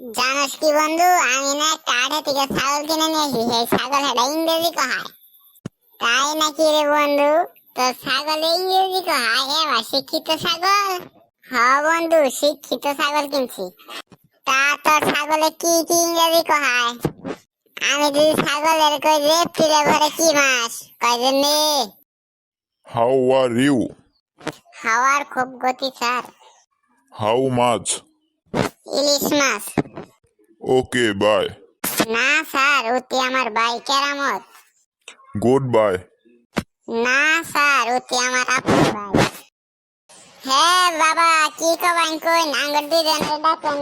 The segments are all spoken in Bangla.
জানোস কি বন্ধু? আমি না একটা আড়ে থেকে ছাগল কিনে নিয়েছি সেই ছাগল এটা ইংরেজি কহায়। তাই নাকি রে বন্ধু? তো ছাগল ইংরেজি কহায়? এবার শিক্ষিত ছাগল? হ বন্ধু শিক্ষিত ছাগল কিনছি। তা তোর ছাগলে কি কি ইংরেজি কহায়? আমি যদি ছাগলের কই রেপ্তিলে ঘরে কি মাস কয় যে মেয়ে How are you? হাওয়ার খুব গতি স্যার। How much? ইলিশ মাছ। Okay, bye. না স্যার অতি আমার ভাই কেরামত Goodbye. না স্যার অতি আমার আপন ভাই। হ্যাঁ বাবা কি কবাইন কইন? আঙ্গুর দুইজনের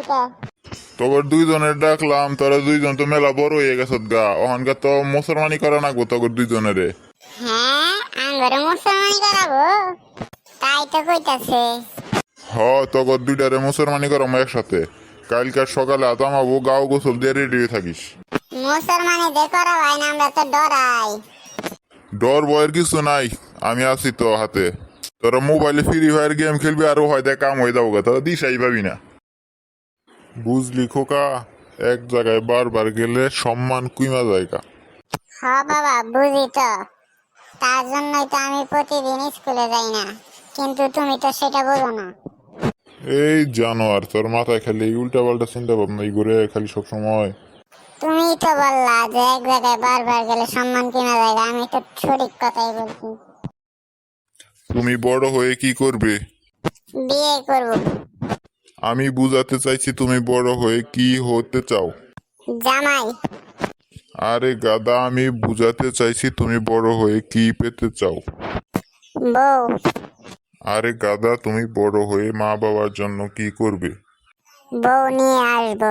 কে? তোর দুইজনের ডাকলাম তোরা দুইজন তো মেলা বড় হয়ে গেছত গা। ওখানকার তো মুসলমানি করা নাকবো তোর দুইজনের। হ্যাঁ আঙ্গুরে মুসলমানি করাবো তাই তো কইতাছে। হ তোর দুইটারে মুসলমানি করাম একসাথে। কালকার সকালে আতামাবো গাও গোসল দিয়ে রেডি হয়ে থাকিস। মুসলমানি দে করাবাই না আমরা তো ডরাই। ডর বয়ের কিছু নাই আমি আছি তো হাতে। তোরা মোবাইলে ফ্রি ফায়ার গেম খেলবি আরও হয়তো কাম হয়ে যাব তোরা দিশাই পাবি না। বুঝলি খোকা এক জায়গায় বারবার গেলে সম্মান কুইমা জায়গা। হ বাবা বুঝি তো। তার জন্যই তো আমি প্রতিদিন স্কুলে যাই না কিন্তু তুমি তো সেটা বোঝো না। এই জানোয়ার তোর মাথায় খালি উল্টা পাল্টা চিন্তা ভাবনা এই ঘুরে খালি সব সময় তুমি তো বললা যে এক জায়গায় বারবার গেলে সম্মান কিনা যায় আমি তো সঠিক কথাই বলছি। তুমি বড় হয়ে কি করবে? বিয়ে করব। আমি বুঝাতে চাইছি তুমি বড় হয়ে কি হতে চাও। জামাই। আরে গাদা আমি বুঝাতে চাইছি তুমি বড় হয়ে কি পেতে চাও। বউ। আরে গাদা, তুমি বড় হয়ে মা বাবার জন্য কি করবে? বউ নিয়ে আসব।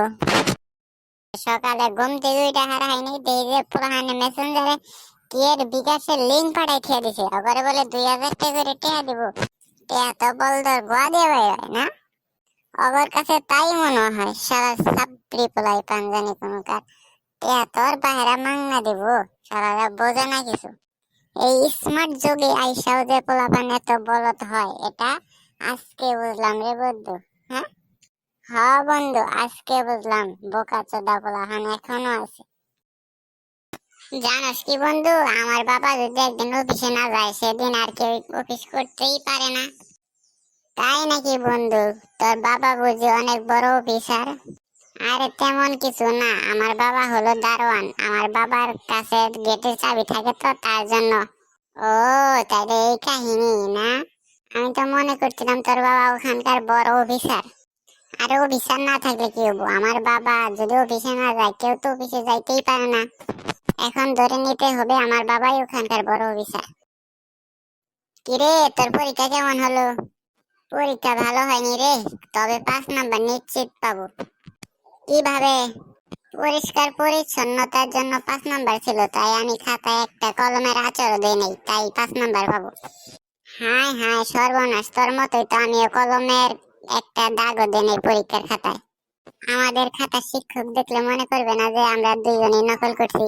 সকালে ঘুম থেকে উঠে হারা হয়নি দেখে পুরাহানে মেসেঞ্জারে কি এর বিকাশের লিঙ্ক পাঠাই থিয়ে দিছে। ওখানে বলে দুই হাজার টাকা করে টেহা দিব। টেহা তো বল তোর গোয়া দিয়ে না? ওর কাছে তাই মনে হয়, সারা সাবরি পোলাই পাঞ্জানি কোনো কার টেহা তোর বাহেরা মাংনা দিব সারা বোঝে না কিছু। এই স্মার্ট যুগে আইসাও যে পোলাপান এত বলত হয়, এটা আজকে বুঝলাম রে বন্ধু হ্যাঁ? হ্যাঁ বন্ধু, আজকে বুঝলাম, বোকা চোদা পোলাহান এখনও আছে। জানোস কি বন্ধু, আমার বাবা যদি একদিন অফিসে না যায়, সেদিন আর কেউ অফিস করতেই পারে না। তাই নাকি বন্ধু, তোর বাবা বুঝি অনেক বড় অফিসার আরে তেমন কিছু না, আমার বাবা হলো দারোয়ান, আমার বাবার কাছে গেটের চাবি থাকে তো তার জন্য। ও তাহলে এই কাহিনী না? আমি তো মনে করছিলাম তোর বাবা ওখানকার বড় অফিসার। আরে অফিসার না থাকলে কি হব? আমার বাবা যদি অফিসে না যায়, কেউ তো অফিসে যাইতেই পারে না। এখন ধরে নিতে হবে আমার বাবাই ওখানকার বড় অফিসার। কিরে, তোর পরীক্ষা কেমন হলো? পরীক্ষা ভালো হয়নি রে, তবে পাঁচ নাম্বার নিশ্চিত পাবো। কীভাবে? পরিষ্কার পরিচ্ছন্নতার জন্য পাঁচ নাম্বার ছিল তাই আমি খাতায় একটা কলমের আচর দেই নাই তাই পাঁচ নাম্বার পাবো। হাই হাই সর্বনাশ তোর মতোই তো আমিও কলমের একটা দাগও দেন এই পরীক্ষার খাতায়। আমাদের খাতা শিক্ষক দেখলে মনে করবে না যে আমরা দুইজনই নকল করছি।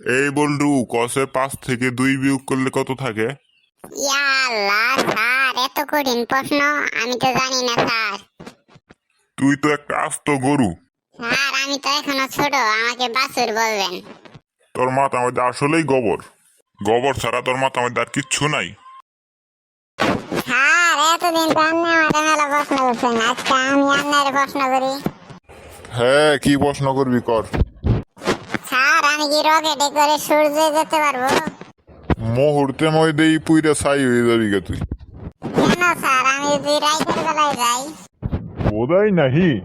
এই বল্ডু কসে পাঁচ থেকে দুই বিয়োগ করলে কত থাকে? ইয়া আল্লাহ স্যার এত কঠিন প্রশ্ন আমি তো জানি না স্যার। তুই তো একটা আস্ত গরু। স্যার আমি তো এখনও ছোট আমাকে বাসুর বলবেন। তোর মাথা মধ্যে আসলেই গোবর। গোবর ছাড়া তোর মাথা মধ্যে আর কিচ্ছু নাই। স্যার এতদিন তো আপনি আমাকে মেলা প্রশ্ন করছেন আজকে আমি আপনার প্রশ্ন করি। হ্যাঁ কি প্রশ্ন করবি কর। স্যার আমি কি রকেটে করে সূর্যে যেতে পারব? মুহূর্তে মধ্যেই পুইরা ছাই হয়ে যাবি গে তুই। কেন স্যার আমি যদি রাইতের বেলায় যাই? お題なり